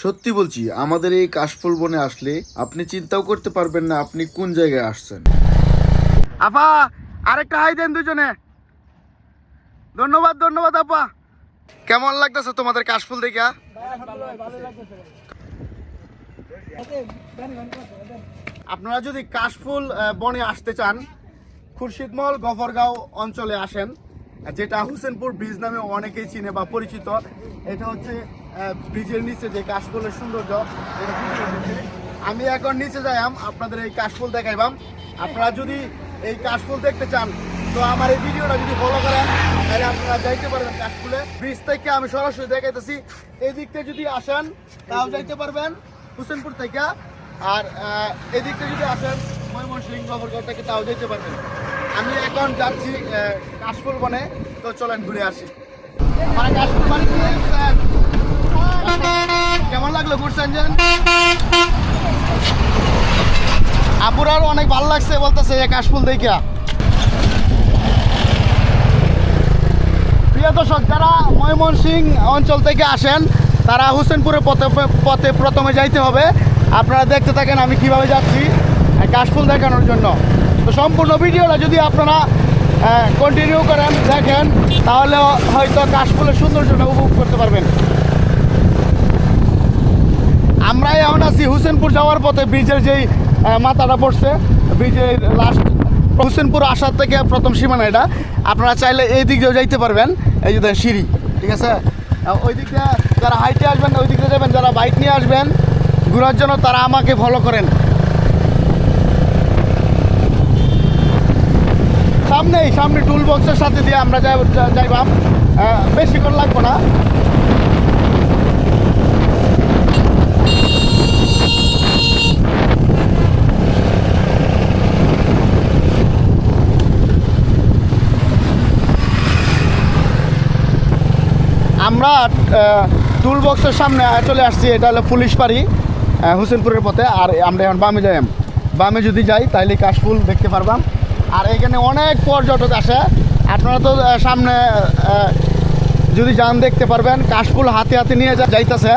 সত্যি বলছি আমাদের এই কাশফুল বনে আসলে আপনি চিন্তাও করতে পারবেন না আপনি কোন জায়গায় আসছেন। আপা আরেকটা হাই দেন দুজনে। ধন্যবাদ ধন্যবাদ আপা কেমন লাগতেছে তোমাদের কাশফুল দেখা? আপনারা যদি কাশফুল বনে আসতে চান খুরশিদমহল গফরগাঁও অঞ্চলে আসেন যেটা হুসেনপুর ব্রিজ নামে অনেকেই চিনে বা পরিচিত, এটা হচ্ছে ব্রিজের নিচে যে কাশফুলের সৌন্দর্য। আমি এখন নিচে যাইম আপনাদের এই কাশফুল দেখাইবাম। আপনারা যদি এই কাশফুল দেখতে চান, তো আমার এই ভিডিওটা যদি ফলো করেন, তাহলে আপনারা যাইতে পারবেন কাশফুলে। ব্রিজ থেকে আমি সরাসরি দেখাইতেছি। এই দিক থেকে যদি আসেন, তাও যাইতে পারবেন হুসেনপুর থেকে। আর এদিক থেকে যদি আসেন, ময়মনসিংহ গবরগাঁও থেকে তাও যেতে পারবেন। আমি এখন যাচ্ছি কাশফুল বনে। তো চলেন ঘুরে আসি। মানে মানে কি? কেমন লাগল ঘুরছেন যে আপুরাও অনেক ভালো লাগছে, বলতেছে এই কাশফুল দেখিয়া। প্রিয় দর্শক, যারা ময়মনসিং অঞ্চল থেকে আসেন, তারা হুসেনপুরের পথে পথে প্রথমে যাইতে হবে। আপনারা দেখতে থাকেন আমি কীভাবে যাচ্ছি কাশফুল দেখানোর জন্য। তো সম্পূর্ণ ভিডিওটা যদি আপনারা কন্টিনিউ করেন, দেখেন, তাহলে হয়তো কাশফুলের সৌন্দর্যটা উপভোগ করতে পারবেন। আমরা এখন আছি হুসেনপুর যাওয়ার পথে, ব্রিজের যেই মাথাটা পড়ছে, ব্রিজের লাস্ট হুসেনপুর আসার থেকে প্রথম সীমানা এটা। আপনারা চাইলে এই দিক দিয়েও যাইতে পারবেন, এই যে সিঁড়ি, ঠিক আছে? ওই দিক দিয়ে যারা হাইটে আসবেন ওই দিক দিয়ে যাবেন, যারা বাইক নিয়ে আসবেন, ঘোরার জন্য তারা আমাকে ফলো করেন। সামনেই, সামনে টুল বক্সের সাথে দিয়ে আমরা যাই যাইবাম বেশিক্ষণ লাগবো না। আমরা টুল বক্সের সামনে চলে আসছি। এটা হলো পুলিশ পাড়ি হোসেনপুরের পথে। আর আমরা এখন বামে যাই বামে যদি যাই, তাইলে কাশফুল দেখতে পারবাম। আর এখানে অনেক পর্যটক আসে। আপনারা তো সামনে যদি যান দেখতে পারবেন, কাশফুল হাতে হাতে নিয়ে যাইতেছে।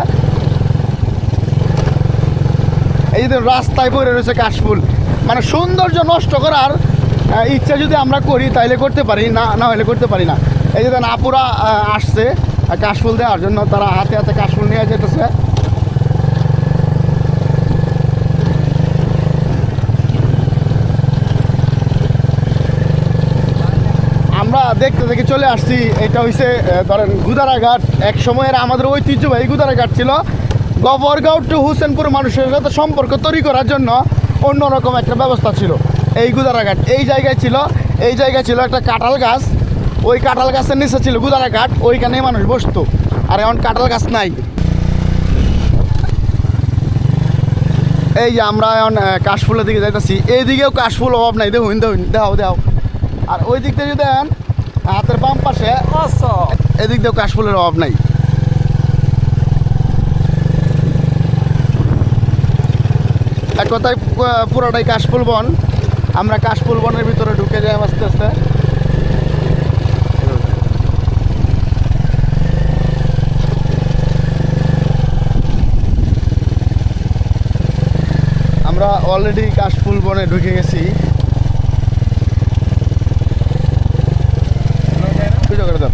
এই যে রাস্তায় পড়ে রয়েছে কাশফুল। মানে সৌন্দর্য নষ্ট করার ইচ্ছা যদি আমরা করি, তাইলে করতে পারি, না না হলে করতে পারি না। এই যে দেখেন আপুরা আসছে, কাশফুল দেওয়ার জন্য, তারা হাতে হাতে কাশফুল নিয়ে যেতেছে দেখে চলে আসছি, এটা হইছে ধরেন গুদারাঘাট। এক সময়ের আমাদের ঐতিহ্যবাহী গুদারাঘাট ছিল। গবরগাঁও টু হুসেনপুর মানুষের সাথে সম্পর্ক তৈরি করার জন্য অন্যরকম একটা ব্যবস্থা ছিল। এই গুদারাঘাট, এই জায়গায় ছিল, এই জায়গায় ছিল একটা কাঁঠাল গাছ। ওই কাঁঠাল গাছের নিচে ছিল গুদারাঘাট, ওইখানেই মানুষ বসতো। আর এখন কাঁঠাল গাছ নাই। এই যে আমরা এখন কাশফুলের দিকে যাইতেছি। এইদিকেও কাশফুল অভাব নাই। দেখুন দেখুন, দেখাও দেখাও। আর ওই দিক থেকে যদি হাতের বাম পাশে এদিক দিয়েও কাশফুলের অভাব নাই। এক কথায় পুরোটাই কাশফুল বন। আমরা কাশফুল বনের ভিতরে ঢুকে যাই আস্তে আস্তে। আমরা অলরেডি কাশফুল বনে ঢুকে গেছি। করে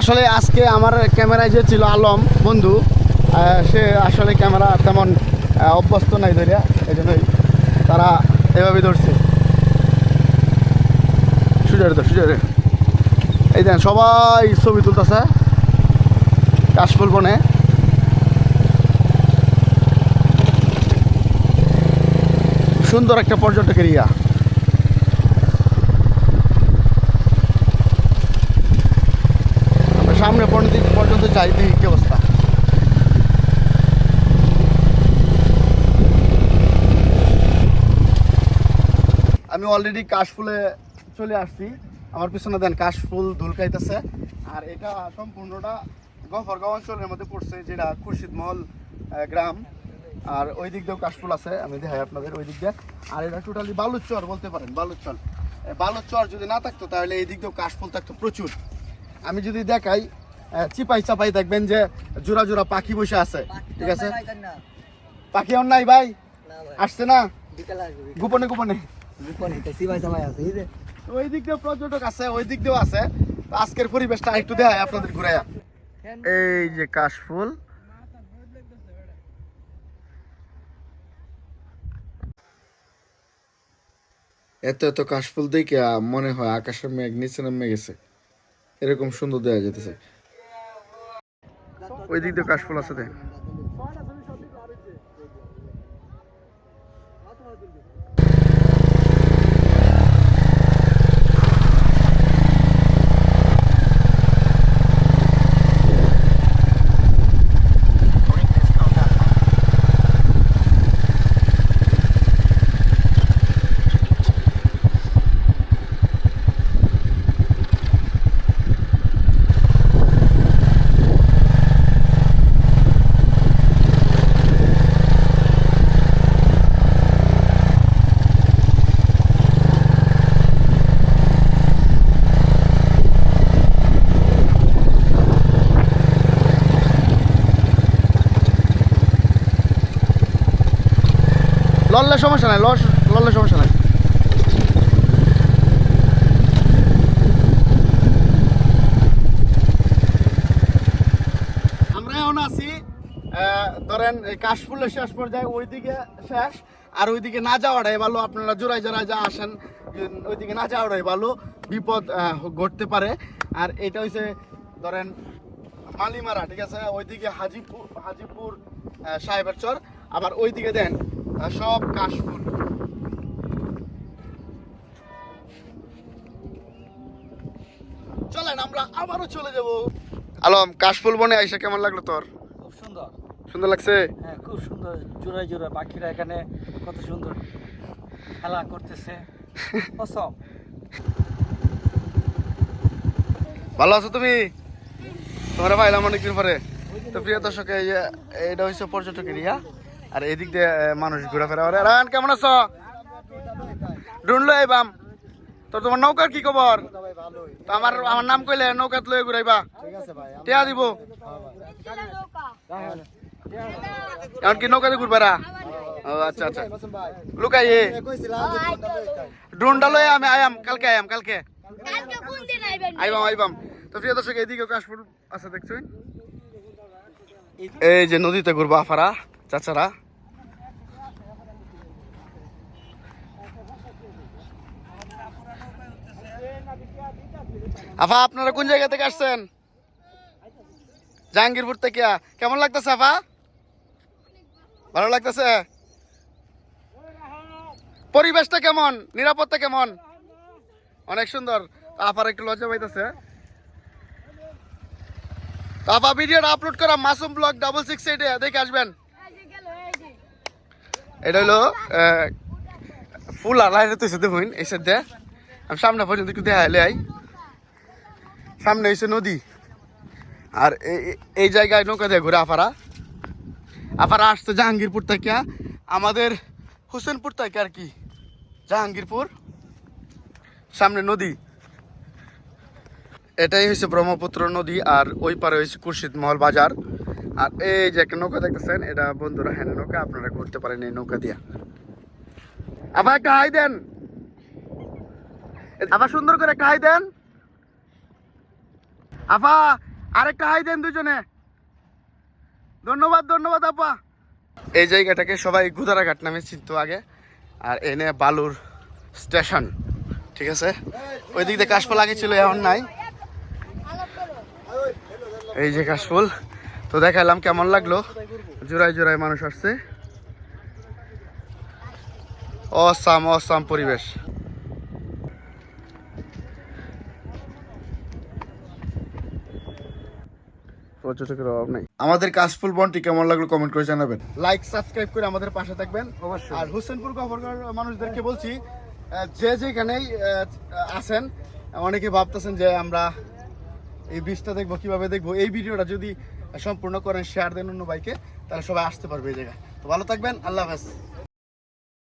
আসলে আজকে আমার ক্যামেরায় যে ছিল আলম, বন্ধু সে আসলে ক্যামেরা তেমন অভ্যস্ত নাই ধরিয়া এই জন্যই তারা এভাবে ধরছে। সুজরে তো সুজরে এই দেন, সবাই ছবি তুলতেছে, কাশফুল বনে। সুন্দর একটা পর্যটক এরিয়া সামনে পর্যন্ত পর্যন্ত দেখি কি অবস্থা? আমি অলরেডি কাশফুলে চলে আসছি। আমার পিছনে দেন কাশফুল ধুলকাইতেছে। আর এটা সম্পূর্ণটা গফরগাঁও অঞ্চলের মধ্যে পড়ছে, যেটা খুরশিদমহল গ্রাম। আর ওই দিক দিয়েও কাশফুল আছে, আমি দেখাই আপনাদের ওই দিক দিয়ে। আর এটা টোটালি বালুচর বলতে পারেন, বালুচর। বালুচর যদি না থাকতো, তাহলে এই দিক দিয়েও কাশফুল থাকতো প্রচুর। আমি যদি দেখাই চিপাই চাপাই দেখবেন যে জোড়া জোড়া পাখি বসে আছে। ঠিক আছে? পাখি আর নাই ভাই। আসছে না? গোপনে গোপনে। ওই দিক দিয়ে পর্যটক আছে ওই দিক দিয়েও আছে। আজকের পরিবেশটা একটু দেখায় আপনাদের ঘুরাইয়া। এই যে কাশফুল। এত এত কাশফুল দেখে মনে হয় আকাশের মেঘ নিচে নেমে গেছে। এরকম সুন্দর দেওয়া যেতেছে। ওই দিক দিয়ে কাশফুল আছে দেখ। লড়লে সমস্যা নাই লড় লড়লে সমস্যা নাই। আমরা এখন আছি ধরেন কাশফুলের শেষ পর্যায়ে, ওইদিকে শেষ, আর ওইদিকে না যাওয়াটাই ভালো। আপনারা জোড়াই জোড়াই যা আসেন, ওইদিকে না যাওয়াটাই ভালো। বিপদ ঘটতে পারে। আর এটা হচ্ছে ধরেন মালিমারা, ঠিক আছে? ওইদিকে হাজিপুর হাজিপুর সাহেবের চর। আবার ওইদিকে দেন আহ, সব কাশফুল। চলেন আমরা আবারও চলে যাব। আলম কাশফুল বনে আইসা কেমন লাগল তোর? খুব সুন্দর। সুন্দর লাগছে? হ্যাঁ খুব সুন্দর। জোড়ায় জোড়ায় পাখিরা এখানে কত সুন্দর খেলা করতেছে। অসম ভালো আছো তুমি? তোমরা পাইলাম অনেকদিন পরে। তো প্রিয় দর্শক এই এটা হচ্ছে পর্যটক এরিয়া আর এদিক দিয়ে মানুষ ঘোরাফেরা করে। রায়ন কেমন আছো? ডুনলো এই বাম। তো তোমার নৌকার কি খবর? তো আমার আমার নাম কইলে নৌকাত লয়ে ঘুরাইবা। টিয়া দিব। এখন কি নৌকাতে ঘুরবারা ও আচ্ছা আচ্ছা। লুকাই এ ড্রোনটা লয়ে আমি আয়াম, কালকে আয়াম, কালকে। আইবাম আইবাম। তো প্রিয় দর্শক এইদিকে কাশফুল আছে দেখছেন এই যে নদীতে ঘুরবা আফারা, চাচারা। আফা, আপনারা কোন জায়গা থেকে আসছেন? জাহাঙ্গীরপুর থেকে। কেমন লাগতেছে আফা? ভালো লাগতেছে? পরিবেশটা কেমন? নিরাপত্তা কেমন? অনেক সুন্দর। আপার একটু লজ্জা পাইতেছে। আপা ভিডিওটা আপলোড করা মাসুম ব্লগ ডাবল সিক্স এইটে দেখে আসবেন। এটা হলো ফুল আর লাইনে তুই দেখুন, এই সাথে আমি সামনে পর্যন্ত একটু দেখা এলে আই। সামনে হয়েছে নদী। আর এই- জায়গায় নৌকা দিয়ে ঘুরে আপারা আপারা আসছে জাহাঙ্গীরপুর থেকে। আমাদের হোসেনপুর থেকে আর কি। জাহাঙ্গীরপুর। সামনে নদী। এটাই হচ্ছে ব্রহ্মপুত্র নদী আর ওই পারে হচ্ছে খুরশিদ মহল বাজার। আর এই যে একটা নৌকা দেখতেছেন, এটা বন্ধুরা হ্যাঁ নৌকা, আপনারা ঘুরতে পারেন এই নৌকা দিয়া। আবার একটা হাই দেন। আবার সুন্দর করে একটা হাই দেন। আপা আরেকটা হাই দেন দুজনে। ধন্যবাদ ধন্যবাদ আপা এই জায়গাটাকে সবাই গুদারাঘাট নামে চিনত আগে, আর এনে বালুর স্টেশন, ঠিক আছে? ওই দিক দিয়ে কাশফুল আগে ছিল, এখন নাই। এই যে কাশফুল, তো দেখালাম কেমন লাগল। জোড়ায় জোড়ায় মানুষ আসছে। অসাম অসাম পরিবেশ। পর্যটকের অভাব নাই। আমাদের কাশফুল বনটি কেমন লাগল কমেন্ট করে জানাবেন। লাইক সাবস্ক্রাইব করে আমাদের পাশে থাকবেন। অবশ্যই। আর হোসেনপুর গভর্নর মানুষদেরকে বলছি যে যেখানেই আছেন অনেকে ভাবতেছেন যে আমরা এই বীজটা দেখব কীভাবে দেখব। এই ভিডিওটা যদি সম্পূর্ণ করেন শেয়ার দেন অন্য বাইকে তাহলে সবাই আসতে পারবে এই জায়গায়। তো ভালো থাকবেন আল্লাহ হাফেজ।